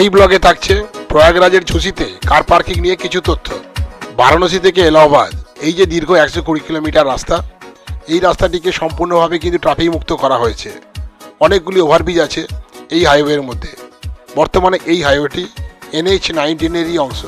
এই ব্লগে থাকছে প্রয়াগরাজের ঝুঁসিতে কার পার্কিং নিয়ে কিছু তথ্য। বারাণসী থেকে এলাহাবাদ, এই যে দীর্ঘ একশো কুড়ি কিলোমিটার রাস্তা, এই রাস্তাটিকে সম্পূর্ণভাবে কিন্তু ট্রাফিক মুক্ত করা হয়েছে। অনেকগুলি ওভারব্রিজ আছে এই হাইওয়ের মধ্যে। বর্তমানে এই হাইওয়েটি এনএইচ নাইনটিনেরই অংশ।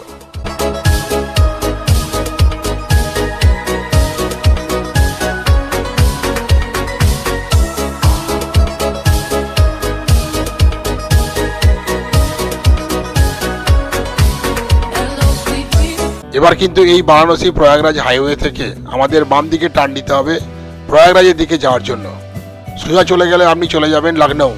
এবার কিন্তু এই বারাণসী প্রয়াগরাজ হাইওয়ে থেকে আমাদের বাম দিকে টার্ন নিতে হবে প্রয়াগরাজের দিকে যাওয়ার জন্য। সোজা চলে গেলে আপনি চলে যাবেন লখনৌ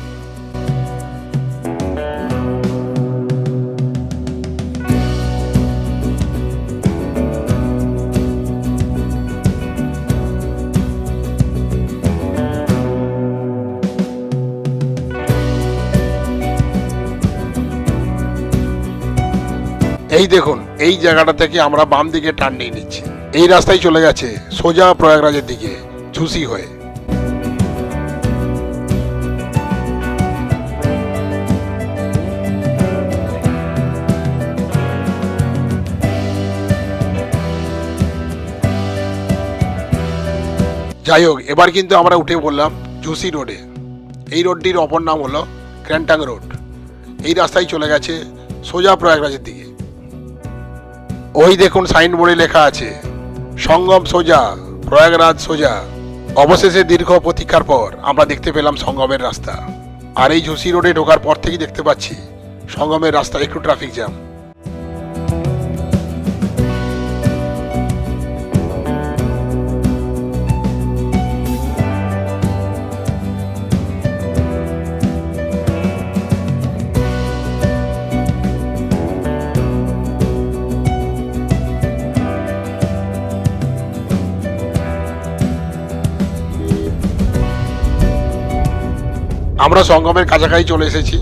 এই দেখুন, এই জায়গাটা থেকে আমরা বাম দিকে টার্ন নিয়ে নিচ্ছি। এই রাস্তায় চলে গেছে, সোজা প্রয়াগরাজের দিকে, ঝুসি হয়ে। যাই হোক, এবার কিন্তু আমরা উঠে পড়লাম ঝুসি রোডে। এই রোডটির অপর নাম হলো ক্র্যান্টাং রোড। এই রাস্তায় চলে গেছে সোজা প্রয়াগরাজের দিকে। ওই দেখুন সাইনবোর্ডে লেখা আছে, সঙ্গম সোজা, প্রয়াগরাজ সোজা, অবশেষে দীর্ঘ প্রতীক্ষার পর আমরা দেখতে পেলাম সঙ্গমের রাস্তা। আর এই ঝুসি রোডে ঢোকার পর থেকেই দেখতে পাচ্ছি সঙ্গমের রাস্তা, একটু ট্রাফিক জ্যাম আমরা সঙ্গমের কাছাকাছি চলে এসেছি।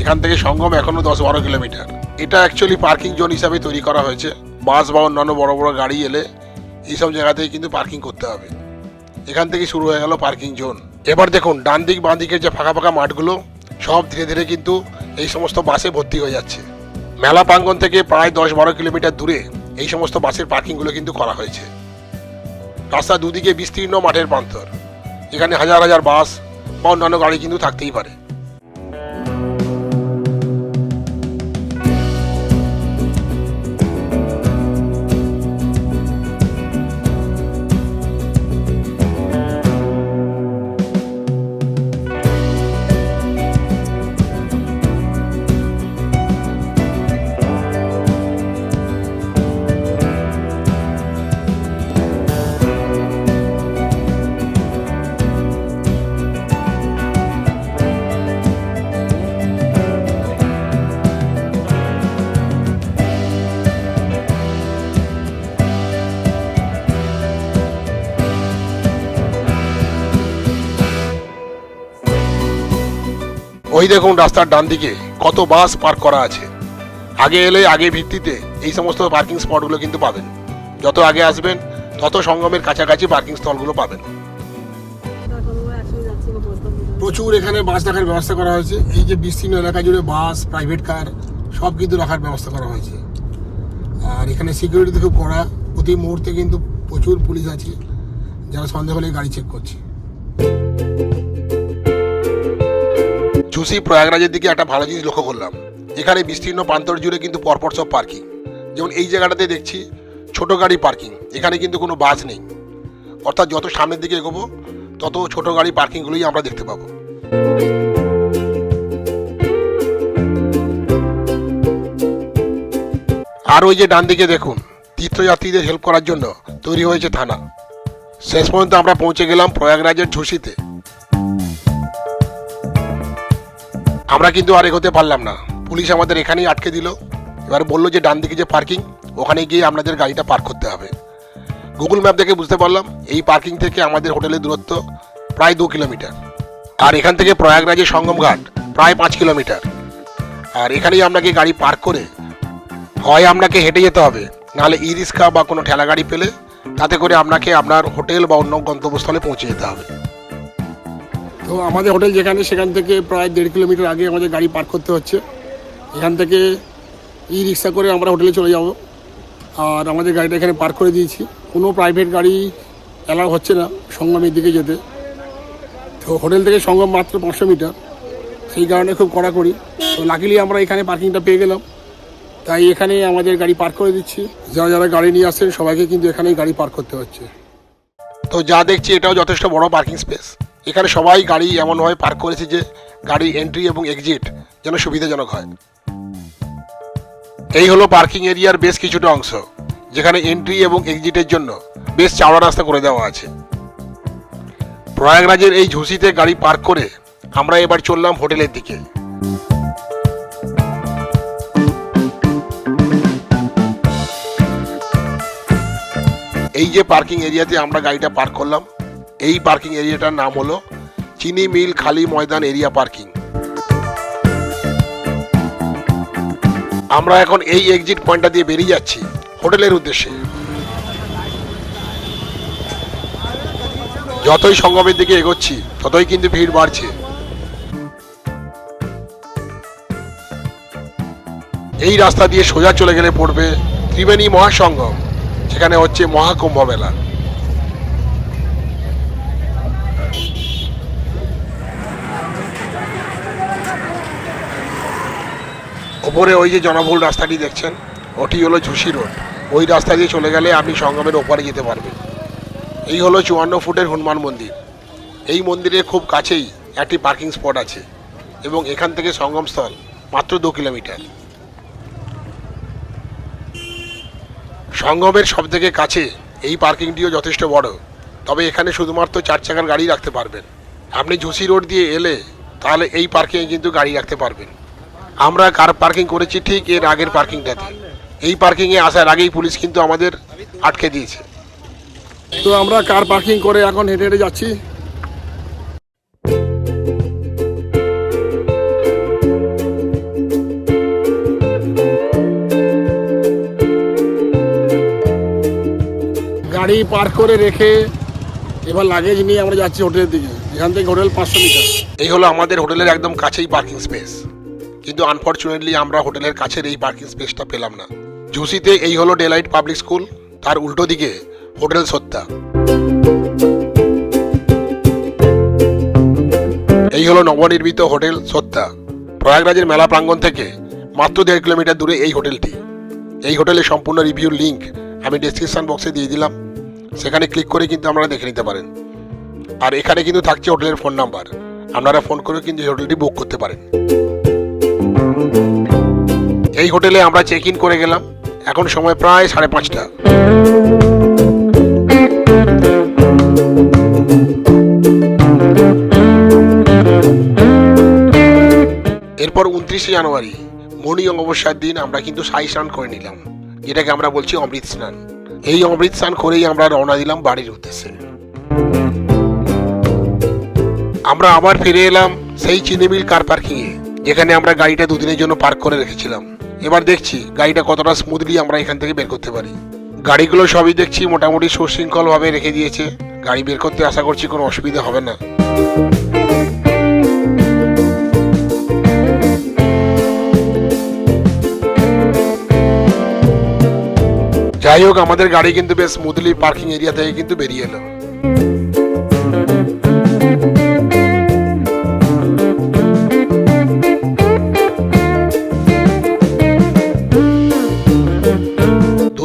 এখান থেকে সঙ্গম এখনও দশ বারো কিলোমিটার। এটা অ্যাকচুয়ালি পার্কিং জোন হিসাবে তৈরি করা হয়েছে। বাস বা অন্যান্য বড় বড় গাড়ি এলে এইসব জায়গাতেই কিন্তু পার্কিং করতে হবে। এখান থেকে শুরু হয়ে গেল পার্কিং জোন এবার দেখুন, ডান দিক বাঁ দিকের যে ফাঁকা ফাঁকা মাঠগুলো, সব ধীরে ধীরে কিন্তু এই সমস্ত বাসে ভর্তি হয়ে যাচ্ছে। মেলা প্রাঙ্গন থেকে প্রায় দশ বারো কিলোমিটার দূরে এই সমস্ত বাসের পার্কিংগুলো কিন্তু করা হয়েছে। রাস্তা দুদিকে বিস্তীর্ণ মাঠের প্রান্তর। এখানে হাজার হাজার বাস বা অন্যান্য গাড়ি কিন্তু থাকতেই পারে। ওই দেখুন রাস্তার ডান দিকে কত বাস পার্ক করা আছে। আগে এলে আগে ভিত্তিতে এই সমস্ত পার্কিং স্পটগুলো কিন্তু পাবেন। যত আগে আসবেন, তত সঙ্গমের কাছাকাছি পার্কিং স্থলগুলো পাবেন। প্রচুর এখানে বাস রাখার ব্যবস্থা করা হয়েছে। এই যে বিস্তীর্ণ এলাকা জুড়ে বাস, প্রাইভেট কার, সব কিন্তু রাখার ব্যবস্থা করা হয়েছে। আর এখানে সিকিউরিটি খুব কড়া। প্রতি মুহূর্তে কিন্তু প্রচুর পুলিশ আছে, যারা সন্দেহ হলে গাড়ি চেক করছে। চুসি প্রয়াগরাজের দিকে একটা ভালো জিনিস লক্ষ্য করলাম। এখানে বিস্তীর্ণ প্রান্তর জুড়ে কিন্তু পরপর সব পার্কিং। যেমন এই জায়গাটাতে দেখছি ছোট গাড়ি পার্কিং, এখানে কিন্তু কোনো বাস নেই। অর্থাৎ যত সামনের দিকে এগোবো, তত ছোট গাড়ি পার্কিংগুলোই আমরা দেখতে পাবো। আর ওই যে ডান দিকে দেখুন, তীর্থযাত্রীদের হেল্প করার জন্য তৈরি হয়েছে থানা। শেষ পর্যন্ত আমরা পৌঁছে গেলাম প্রয়াগরাজের ঝুসিতে। আমরা কিন্তু আর এগোতে পারলাম না। পুলিশ আমাদের এখানেই আটকে দিল। এবার বলল যে ডান দিকে যে পার্কিং ওখানে গিয়ে আপনাদের গাড়িটা পার্ক করতে হবে। গুগল ম্যাপ দেখে বুঝতে পারলাম, এই পার্কিং থেকে আমাদের হোটেলের দূরত্ব প্রায় দু কিলোমিটার। আর এখান থেকে প্রয়াগরাজের সঙ্গম ঘাট প্রায় পাঁচ কিলোমিটার। আর এখানেই আপনাকে গাড়ি পার্ক করে হয় আপনাকে হেঁটে যেতে হবে। নাহলে ই রিক্সা বা কোনো ঠেলা গাড়ি পেলে তাতে করে আপনাকে আপনার হোটেল বা অন্য গন্তব্যস্থলে পৌঁছে যেতে হবে। তো আমাদের হোটেল যেখানে, সেখান থেকে প্রায় দেড় কিলোমিটার আগে আমাদের গাড়ি পার্ক করতে হচ্ছে। এখান থেকে ই রিক্সা করে আমরা হোটেলে চলে যাব। আর আমাদের গাড়িটা এখানে পার্ক করে দিয়েছি। কোনো প্রাইভেট গাড়ি অ্যালাউ হচ্ছে না সঙ্গমের দিকে যেতে। তো হোটেল থেকে সঙ্গম মাত্র পাঁচশো মিটার। সেই কারণে খুব কড়াকড়ি। তো লাকিলি আমরা এখানে পার্কিংটা পেয়ে গেলাম। তাই এখানে আমাদের গাড়ি পার্ক করে দিচ্ছি। যারা যারা গাড়ি নিয়ে আসছেন সবাইকে কিন্তু এখানেই গাড়ি পার্ক করতে হচ্ছে। তো যা দেখছি, এটাও যথেষ্ট বড় পার্কিং স্পেস এখানে সবাই গাড়ি এমনভাবে পার্ক করেছে যে গাড়ি এন্ট্রি এবং এক্সিট যেন সুবিধাজনক হয়। এই হলো পার্কিং এরিয়ার বেশ কিছুটা অংশ, যেখানে এন্ট্রি এবং এক্সিটের জন্য বেশ চাওড়া রাস্তা করে দেওয়া আছে। প্রয়াগরাজের এই ঝুঁসিতে গাড়ি পার্ক করে আমরা এবার চললাম হোটেলের দিকে। এই যে পার্কিং এরিয়াতে আমরা গাড়িটা পার্ক করলাম এই পার্কিং এরিয়াটার নাম হলো চিনি মিল খালি ময়দান এরিয়া পার্কিং। আমরা এখন এই এক্সিট পয়েন্টটা দিয়ে বেরিয়ে যাচ্ছি হোটেলের উদ্দেশ্যে। যতই সঙ্গমের দিকে এগোচ্ছি, ততই কিন্তু ভিড় বাড়ছে। এই রাস্তা দিয়ে সোজা চলে গেলে পড়বে ত্রিবেণী মহাসঙ্গম সেখানে হচ্ছে মহাকুম্ভ মেলা। ওপরে ওই যে জনবহুল রাস্তাটি দেখছেন, ওটি হলো ঝুসি রোড। ওই রাস্তা দিয়ে চলে গেলে আপনি সঙ্গমের ওপারে যেতে পারবেন। এই হলো চুয়ান্ন ফুটের হনুমান মন্দির। এই মন্দিরের খুব কাছেই একটি পার্কিং স্পট আছে এবং এখান থেকে সঙ্গমস্থল মাত্র দু কিলোমিটার। সঙ্গমের সব থেকে কাছে এই পার্কিংটিও যথেষ্ট বড়, তবে এখানে শুধুমাত্র চার চাকার গাড়ি রাখতে পারবেন। আপনি ঝুসি রোড দিয়ে এলে তাহলে এই পার্কিংয়ে কিন্তু গাড়ি রাখতে পারবেন। আমরা কার পার্কিং করেছি ঠিক এর আগের পার্কিংটাতে এই পার্কিংয়ে আসার আগেই পুলিশ কিন্তু আমাদের আটকে দিয়েছে। তো আমরা কার পার্কিং করে এখন হেঁটে হেঁটে যাচ্ছি? গাড়ি পার্ক করে রেখে এবার লাগেজ নিয়ে আমরা যাচ্ছি হোটেলের দিকে। এখান থেকে হোটেল পাঁচশো মিটার এই হলো আমাদের হোটেলের একদম কাছেই পার্কিং স্পেস কিন্তু আনফর্চুনেটলি আমরা হোটেলের কাছের এই পার্কিং স্পেসটা পেলাম না। ঝুসিতে এই হলো ডেলাইট পাবলিক স্কুল তার উল্টো দিকে হোটেল সত্তা। এই হলো নবনির্মিত হোটেল সত্তা। প্রয়াগরাজের মেলা প্রাঙ্গণ থেকে মাত্র দেড় কিলোমিটার দূরে এই হোটেলটি। এই হোটেলের সম্পূর্ণ রিভিউর লিঙ্ক আমি ডেসক্রিপশন বক্সে দিয়ে দিলাম। সেখানে ক্লিক করে কিন্তু আপনারা দেখে নিতে পারেন। আর এখানে কিন্তু থাকছে হোটেলের ফোন নাম্বার আপনারা ফোন করে কিন্তু এই হোটেলটি বুক করতে পারেন। এই হোটেলে আমরা চেক ইন করে গেলাম। এখন সময় প্রায় সাড়ে পাঁচটা। এরপর উনত্রিশে জানুয়ারি মণি অমাবস্যার দিন আমরা কিন্তু সাই স্নান করে নিলাম, যেটাকে আমরা বলছি অমৃত স্নান। এই অমৃত স্নান করেই আমরা রওনা দিলাম বাড়ির উদ্দেশ্যে। আমরা আবার ফিরে এলাম সেই চিনিমিল কার পার্কিং এ যেখানে আমরা গাড়িটা দুদিনের জন্য পার্ক করে রেখেছিলাম। এবার দেখছি গাড়িটা কতটা স্মুথলি আমরা এখান থেকে বের করতে পারি। গাড়িগুলো সবই দেখছি মোটামুটি সুশৃঙ্খল ভাবে রেখে দিয়েছে। গাড়ি বের করতে আশা করছি কোনো অসুবিধা হবে না। যাই হোক, আমাদের গাড়ি কিন্তু বেশ স্মুথলি পার্কিং এরিয়া থেকে কিন্তু বেরিয়ে এলো।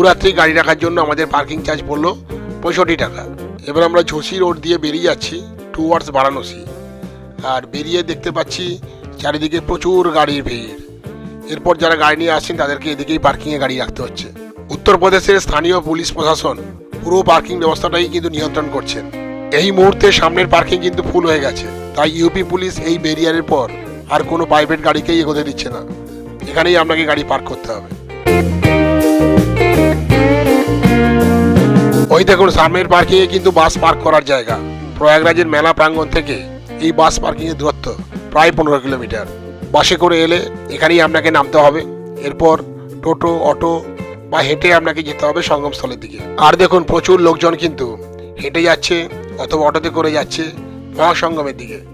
দুরাত্রি গাড়ি রাখার জন্য আমাদের পার্কিং চার্জ পড়ল পঁয়ষট্টি টাকা। এবার আমরা ঝুসি রোড দিয়ে বেরিয়ে যাচ্ছি টুয়ার্ডস বারাণসী। আর বেরিয়ে দেখতে পাচ্ছি চারিদিকে প্রচুর গাড়ির ভিড়। এরপর যারা গাড়ি নিয়ে আসছেন, তাদেরকে এদিকেই পার্কিংয়ে গাড়ি রাখতে হচ্ছে। উত্তরপ্রদেশের স্থানীয় পুলিশ প্রশাসন পুরো পার্কিং ব্যবস্থাটাই কিন্তু নিয়ন্ত্রণ করছেন। এই মুহূর্তে সামনের পার্কিং কিন্তু ফুল হয়ে গেছে। তাই ইউপি পুলিশ এই ব্যারিয়ারের পর আর কোনো প্রাইভেট গাড়িকেই এগোতে দিচ্ছে না। এখানেই আপনাকে গাড়ি পার্ক করতে হবে। ওই দেখুন, সামনের পার্কিংয়ে কিন্তু বাস পার্ক করার জায়গা। প্রয়াগরাজের মেলা প্রাঙ্গণ থেকে এই বাস পার্কিংয়ের দূরত্ব, প্রায় পনেরো কিলোমিটার। বাসে করে এলে এখানেই আপনাকে নামতে হবে। এরপর টোটো, অটো বা হেঁটে আপনাকে যেতে হবে সঙ্গমস্থলের দিকে। আর দেখুন, প্রচুর লোকজন কিন্তু হেঁটে যাচ্ছে অথবা অটোতে করে যাচ্ছে মহাসঙ্গমের দিকে।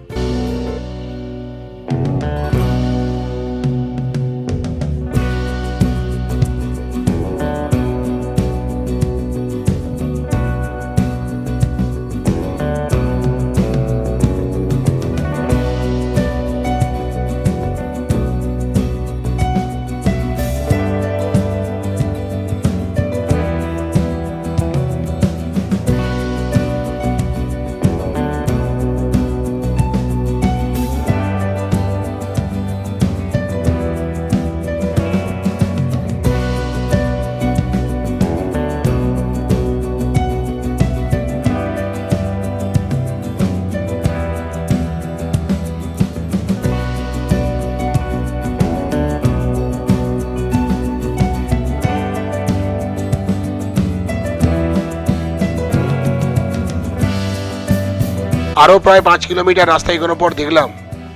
আরও প্রায় পাঁচ কিলোমিটার রাস্তা এগোনোর পর দেখলাম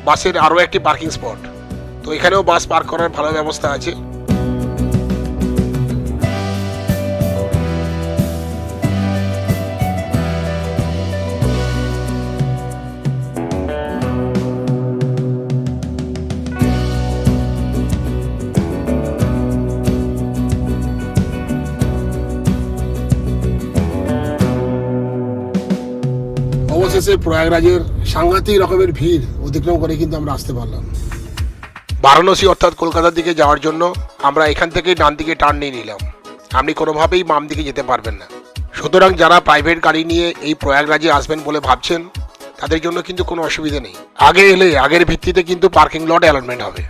বাসের আরও একটি পার্কিং স্পট। তো এখানেও বাস পার্ক করার ভালো ব্যবস্থা আছে। অবশেষে প্রয়াগরাজের সাংঘাতিক রকমের ভিড় অতিক্রম করে কিন্তু আমরা আসতে পারলাম। বারাণসী অর্থাৎ কলকাতার দিকে যাওয়ার জন্য আমরা এখান থেকে ডান দিকে টার্ন নিয়ে নিলাম। আপনি কোনোভাবেই বাম দিকে যেতে পারবেন না। সুতরাং যারা প্রাইভেট গাড়ি নিয়ে এই প্রয়াগরাজে আসবেন বলে ভাবছেন, তাদের জন্য কিন্তু কোনো অসুবিধা নেই। আগে এলে, আগের ভিত্তিতে কিন্তু পার্কিং লট অ্যালটমেন্ট হবে।